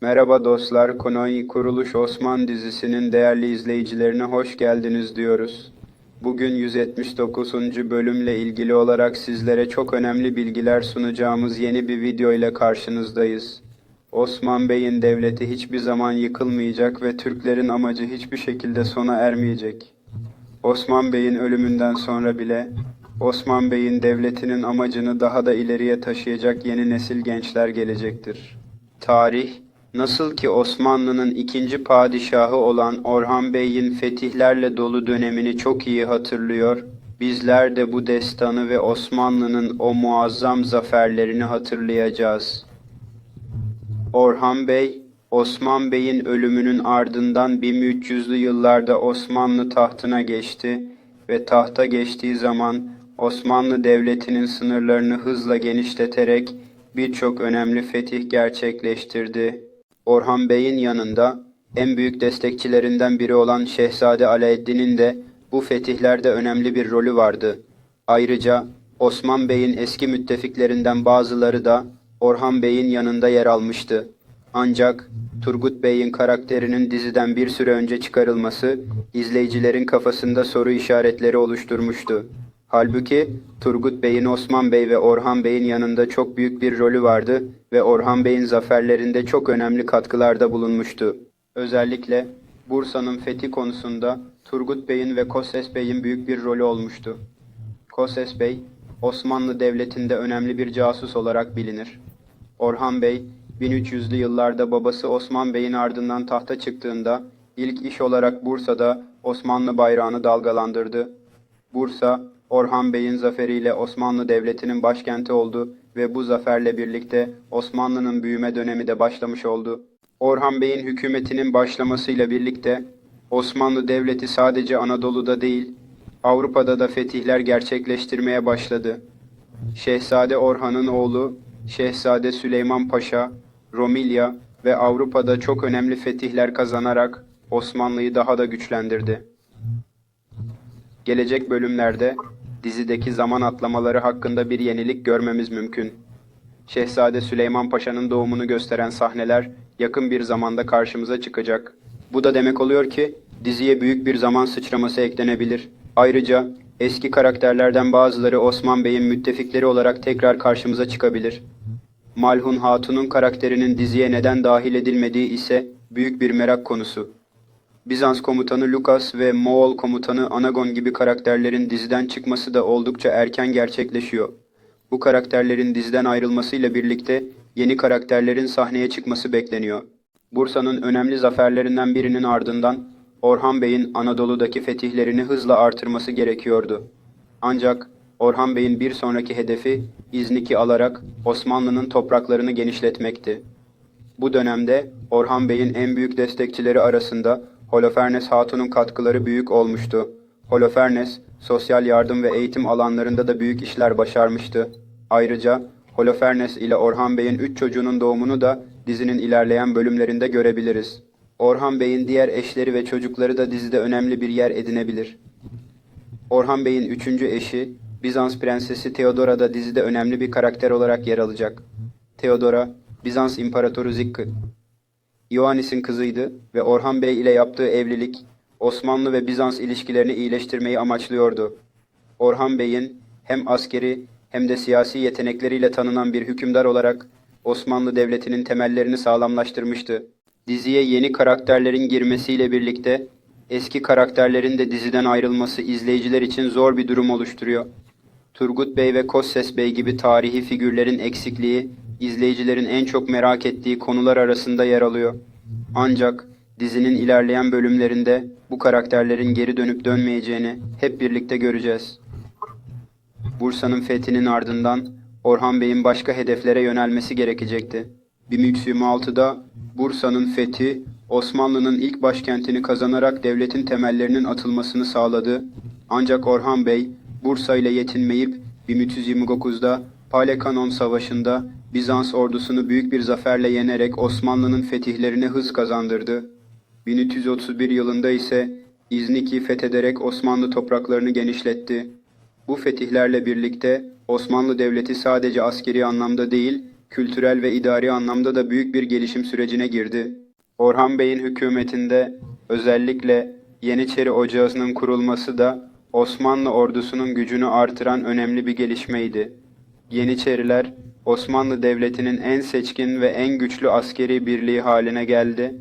Merhaba dostlar, Konoyi Kuruluş Osman dizisinin değerli izleyicilerine hoş geldiniz diyoruz. Bugün 179. bölümle ilgili olarak sizlere çok önemli bilgiler sunacağımız yeni bir video ile karşınızdayız. Osman Bey'in devleti hiçbir zaman yıkılmayacak ve Türklerin amacı hiçbir şekilde sona ermeyecek. Osman Bey'in ölümünden sonra bile Osman Bey'in devletinin amacını daha da ileriye taşıyacak yeni nesil gençler gelecektir. Tarih, nasıl ki Osmanlı'nın ikinci padişahı olan Orhan Bey'in fetihlerle dolu dönemini çok iyi hatırlıyor, bizler de bu destanı ve Osmanlı'nın o muazzam zaferlerini hatırlayacağız. Orhan Bey, Osman Bey'in ölümünün ardından 1300'lü yıllarda Osmanlı tahtına geçti ve tahta geçtiği zaman Osmanlı Devleti'nin sınırlarını hızla genişleterek birçok önemli fetih gerçekleştirdi. Orhan Bey'in yanında en büyük destekçilerinden biri olan Şehzade Alaaddin'in de bu fetihlerde önemli bir rolü vardı. Ayrıca Osman Bey'in eski müttefiklerinden bazıları da Orhan Bey'in yanında yer almıştı. Ancak Turgut Bey'in karakterinin diziden bir süre önce çıkarılması izleyicilerin kafasında soru işaretleri oluşturmuştu. Halbuki Turgut Bey'in Osman Bey ve Orhan Bey'in yanında çok büyük bir rolü vardı ve Orhan Bey'in zaferlerinde çok önemli katkılarda bulunmuştu. Özellikle Bursa'nın fethi konusunda Turgut Bey'in ve Koses Bey'in büyük bir rolü olmuştu. Koses Bey, Osmanlı Devleti'nde önemli bir casus olarak bilinir. Orhan Bey, 1300'lü yıllarda babası Osman Bey'in ardından tahta çıktığında ilk iş olarak Bursa'da Osmanlı bayrağını dalgalandırdı. Bursa, Orhan Bey'in zaferiyle Osmanlı Devleti'nin başkenti oldu ve bu zaferle birlikte Osmanlı'nın büyüme dönemi de başlamış oldu. Orhan Bey'in hükümetinin başlamasıyla birlikte Osmanlı Devleti sadece Anadolu'da değil, Avrupa'da da fetihler gerçekleştirmeye başladı. Şehzade Orhan'ın oğlu Şehzade Süleyman Paşa, Romilya ve Avrupa'da çok önemli fetihler kazanarak Osmanlı'yı daha da güçlendirdi. Gelecek bölümlerde dizideki zaman atlamaları hakkında bir yenilik görmemiz mümkün. Şehzade Süleyman Paşa'nın doğumunu gösteren sahneler yakın bir zamanda karşımıza çıkacak. Bu da demek oluyor ki diziye büyük bir zaman sıçraması eklenebilir. Ayrıca eski karakterlerden bazıları Osman Bey'in müttefikleri olarak tekrar karşımıza çıkabilir. Malhun Hatun'un karakterinin diziye neden dahil edilmediği ise büyük bir merak konusu. Bizans komutanı Lukas ve Moğol komutanı Anagon gibi karakterlerin diziden çıkması da oldukça erken gerçekleşiyor. Bu karakterlerin diziden ayrılmasıyla birlikte yeni karakterlerin sahneye çıkması bekleniyor. Bursa'nın önemli zaferlerinden birinin ardından Orhan Bey'in Anadolu'daki fetihlerini hızla artırması gerekiyordu. Ancak Orhan Bey'in bir sonraki hedefi İznik'i alarak Osmanlı'nın topraklarını genişletmekti. Bu dönemde Orhan Bey'in en büyük destekçileri arasında Holofernes Hatun'un katkıları büyük olmuştu. Holofernes, sosyal yardım ve eğitim alanlarında da büyük işler başarmıştı. Ayrıca Holofernes ile Orhan Bey'in üç çocuğunun doğumunu da dizinin ilerleyen bölümlerinde görebiliriz. Orhan Bey'in diğer eşleri ve çocukları da dizide önemli bir yer edinebilir. Orhan Bey'in üçüncü eşi, Bizans Prensesi Theodora da dizide önemli bir karakter olarak yer alacak. Theodora, Bizans İmparatoru Zikki. Ioannis'in kızıydı ve Orhan Bey ile yaptığı evlilik, Osmanlı ve Bizans ilişkilerini iyileştirmeyi amaçlıyordu. Orhan Bey'in hem askeri hem de siyasi yetenekleriyle tanınan bir hükümdar olarak Osmanlı Devleti'nin temellerini sağlamlaştırmıştı. Diziye yeni karakterlerin girmesiyle birlikte eski karakterlerin de diziden ayrılması izleyiciler için zor bir durum oluşturuyor. Turgut Bey ve Kosses Bey gibi tarihi figürlerin eksikliği izleyicilerin en çok merak ettiği konular arasında yer alıyor. Ancak dizinin ilerleyen bölümlerinde bu karakterlerin geri dönüp dönmeyeceğini hep birlikte göreceğiz. Bursa'nın fethinin ardından Orhan Bey'in başka hedeflere yönelmesi gerekecekti. 1326'da Bursa'nın fethi Osmanlı'nın ilk başkentini kazanarak devletin temellerinin atılmasını sağladı. Ancak Orhan Bey Bursa ile yetinmeyip 1329'da Palekanon Savaşı'nda Bizans ordusunu büyük bir zaferle yenerek Osmanlı'nın fetihlerine hız kazandırdı. 1331 yılında ise İznik'i fethederek Osmanlı topraklarını genişletti. Bu fetihlerle birlikte Osmanlı Devleti sadece askeri anlamda değil, kültürel ve idari anlamda da büyük bir gelişim sürecine girdi. Orhan Bey'in hükümetinde özellikle Yeniçeri Ocağı'nın kurulması da Osmanlı ordusunun gücünü artıran önemli bir gelişmeydi. Yeniçeriler Osmanlı Devleti'nin en seçkin ve en güçlü askeri birliği haline geldi.